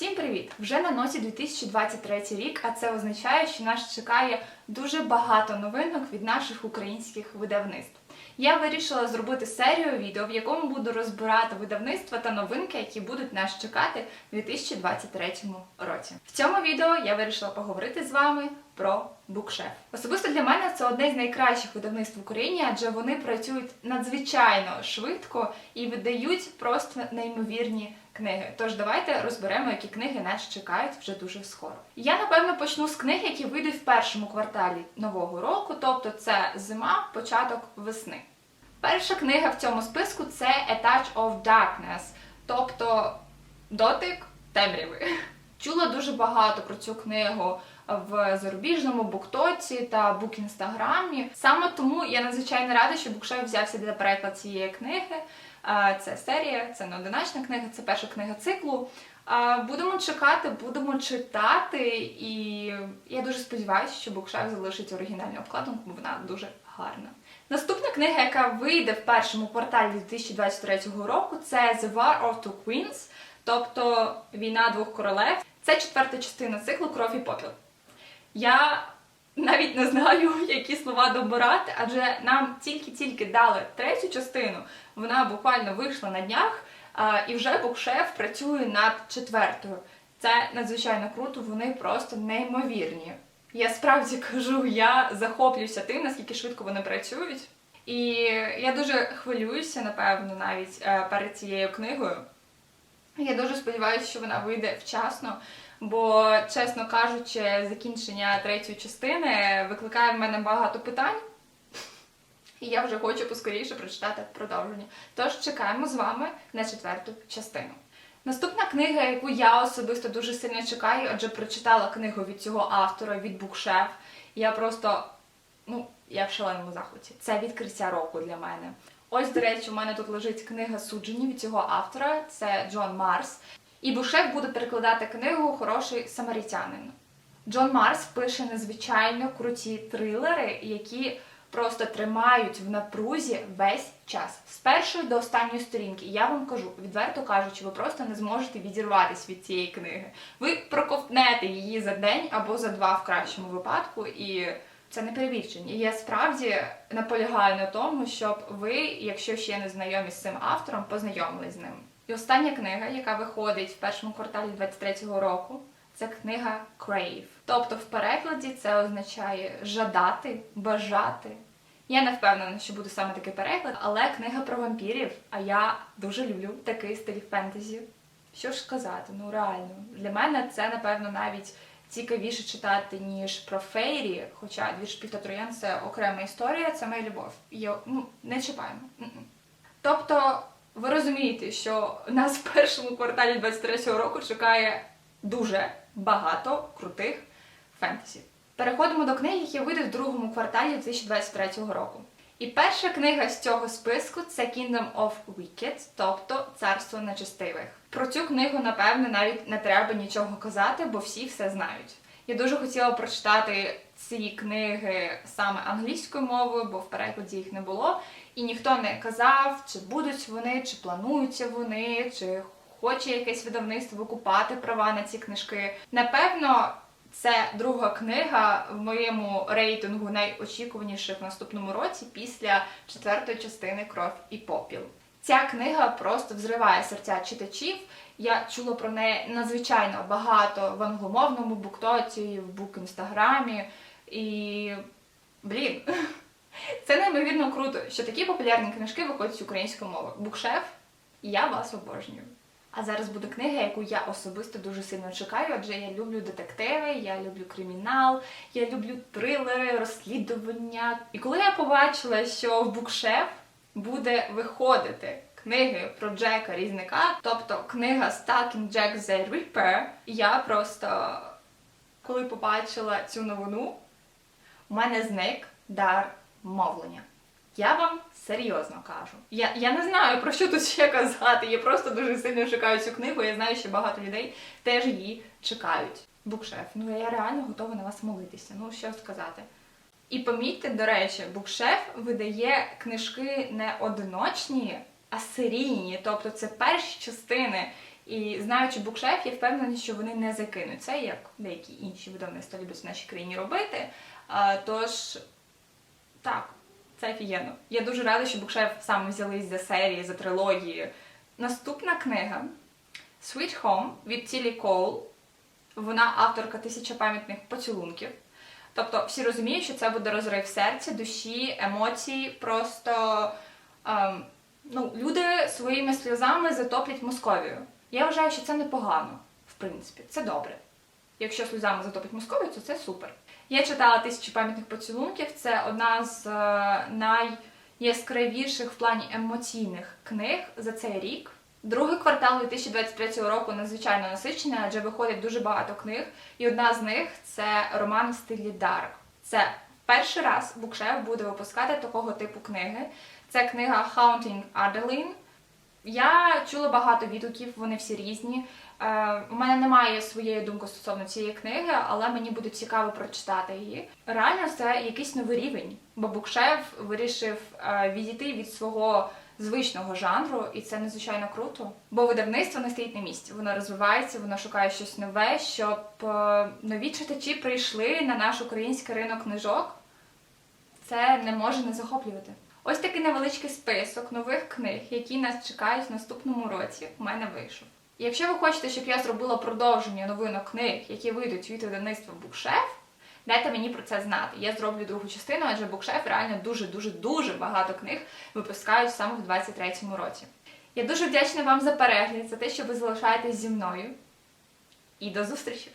Всім привіт! Вже на носі 2023 рік, а це означає, що нас чекає дуже багато новинок від наших українських видавництв. Я вирішила зробити серію відео, в якому буду розбирати видавництва та новинки, які будуть нас чекати в 2023 році. В цьому відео я вирішила поговорити з вами про букшеф. Особисто для мене це одне з найкращих видавництв в Україні, адже вони працюють надзвичайно швидко і видають просто неймовірні книги. Тож давайте розберемо, які книги нас чекають вже дуже скоро. Я напевно почну з книг, які вийдуть в першому кварталі нового року, тобто це зима, початок весни. Перша книга в цьому списку це A Touch of Darkness, тобто дотик темряви. Чула дуже багато про цю книгу в зарубіжному буктоці та букінстаграмі. Саме тому я надзвичайно рада, що букшеф взявся для переклад цієї книги. Це серія, це не одиночна книга, це перша книга циклу. Будемо чекати, будемо читати, і я дуже сподіваюся, що букшеф залишить оригінальну обкладинку, бо вона дуже гарна. Наступна книга, яка вийде в першому кварталі 2023 року, це The War of Two Queens, тобто Війна двох королев. Це четверта частина циклу Кров і попіл. Я навіть не знаю, які слова добирати, адже нам тільки-тільки дали третю частину. Вона буквально вийшла на днях, і вже букшеф працює над четвертою. Це надзвичайно круто, вони просто неймовірні. Я справді кажу, я захоплююся тим, наскільки швидко вони працюють. І я дуже хвилююся, напевно, навіть е, перед цією книгою. Я дуже сподіваюся, що вона вийде вчасно, бо, чесно кажучи, закінчення третьої частини викликає в мене багато питань. І я вже хочу поскоріше прочитати продовження. Тож чекаємо з вами на четверту частину. Наступна книга, яку я особисто дуже сильно чекаю, адже прочитала книгу від цього автора, від Букшеф. Я просто, ну, я в шаленому захваті. Це відкриття року для мене. Ось, до речі, у мене тут лежить книга суджені від цього автора, це Джон Марс. І Бушеф буде перекладати книгу Хороший самарітянин. Джон Марс пише надзвичайно круті трилери, які просто тримають в напрузі весь час. З першої до останньої сторінки. І я вам кажу, відверто кажучи, ви просто не зможете відірватися від цієї книги. Ви проковтнете її за день або за два в кращому випадку, і це не перебільшення. Я справді наполягаю на тому, щоб ви, якщо ще не знайомі з цим автором, познайомились з ним. І остання книга, яка виходить в першому кварталі 23-го року, це книга Crave. Тобто в перекладі це означає жадати, бажати. Я не впевнена, що буде саме такий переклад, але книга про вампірів, а я дуже люблю такий стиль фентезі. Що ж сказати, ну реально, для мене це, напевно, навіть цікавіше читати, ніж про Фейрі, хоча дві шпіхта Троян це окрема історія, це моя любов. Я, ну, не чіпаємо. Тобто, ви розумієте, що нас в першому кварталі 23-го року чекає дуже багато крутих фентезі. Переходимо до книги, які вийдуть в другому кварталі 2023 року. І перша книга з цього списку це Kingdom of Wicked, тобто Царство нечестивих. Про цю книгу, напевне, навіть не треба нічого казати, бо всі все знають. Я дуже хотіла прочитати ці книги саме англійською мовою, бо в перекладі їх не було. І ніхто не казав, чи будуть вони, чи плануються вони, чи хоче якесь видавництво викупати права на ці книжки. Напевно, це друга книга в моєму рейтингу найочікуваніших в наступному році після четвертої частини Кров і попіл. Ця книга просто взриває серця читачів. Я чула про неї надзвичайно багато в англомовному буктоці, в бук-інстаграмі. І блін, це неймовірно круто, що такі популярні книжки виходять українською мовою. Букшеф, я вас обожнюю. А зараз буде книга, яку я особисто дуже сильно чекаю, адже я люблю детективи, я люблю кримінал, я люблю трилери, розслідування. І коли я побачила, що в букшеф буде виходити книги про Джека Різника, тобто книга Stalking Jack the Ripper, я просто, коли побачила цю новину, у мене зник дар мовлення. Я вам серйозно кажу. Я, я не знаю про що тут ще казати. Я просто дуже сильно чекаю цю книгу. Я знаю, що багато людей теж її чекають. Букшеф, ну я реально готова на вас молитися. Ну що сказати. І помітьте, до речі, букшеф видає книжки не одиночні, а серійні. Тобто це перші частини І знаючи букшеф, я впевнена, що вони не закинуть це, як деякі інші видавництва люблять в нашій країні робити. А, тож, так, це офігенно. Я дуже рада, що букшеф саме взялись за серії, за трилогії. Наступна книга Sweet Home від Тілі Коул. Вона авторка тисяча пам'ятних поцілунків. Тобто всі розуміють, що це буде розрив серця, душі, емоцій. Просто ем, ну, люди своїми сльозами затоплять Московію. Я вважаю, що це непогано, в принципі, це добре. Якщо сльозами затопить Московію, то це супер. Я читала тисячу пам'ятних поцілунків. Це одна з е, найяскравіших в плані емоційних книг за цей рік. Другий квартал 2023 року надзвичайно насичений, адже виходить дуже багато книг, і одна з них це роман в стилі Дарк. Це перший раз букшеф буде випускати такого типу книги. Це книга Haunting Adeline. Я чула багато відгуків, вони всі різні. Е, у мене немає своєї думки стосовно цієї книги, але мені буде цікаво прочитати її. Реально, це якийсь новий рівень, бо букшеф вирішив е, відійти від свого звичного жанру, і це надзвичайно круто. Бо видавництво не стоїть на місці, воно розвивається, воно шукає щось нове, щоб е, нові читачі прийшли на наш український ринок книжок. Це не може не захоплювати. Ось такий невеличкий список нових книг, які нас чекають в наступному році, у мене вийшов. І Якщо ви хочете, щоб я зробила продовження новинок книг, які вийдуть від видавництва Букшеф, дайте мені про це знати. Я зроблю другу частину, адже Букшеф реально дуже-дуже дуже багато книг випускають саме в 23-му році. Я дуже вдячна вам за перегляд, за те, що ви залишаєтесь зі мною. І до зустрічі!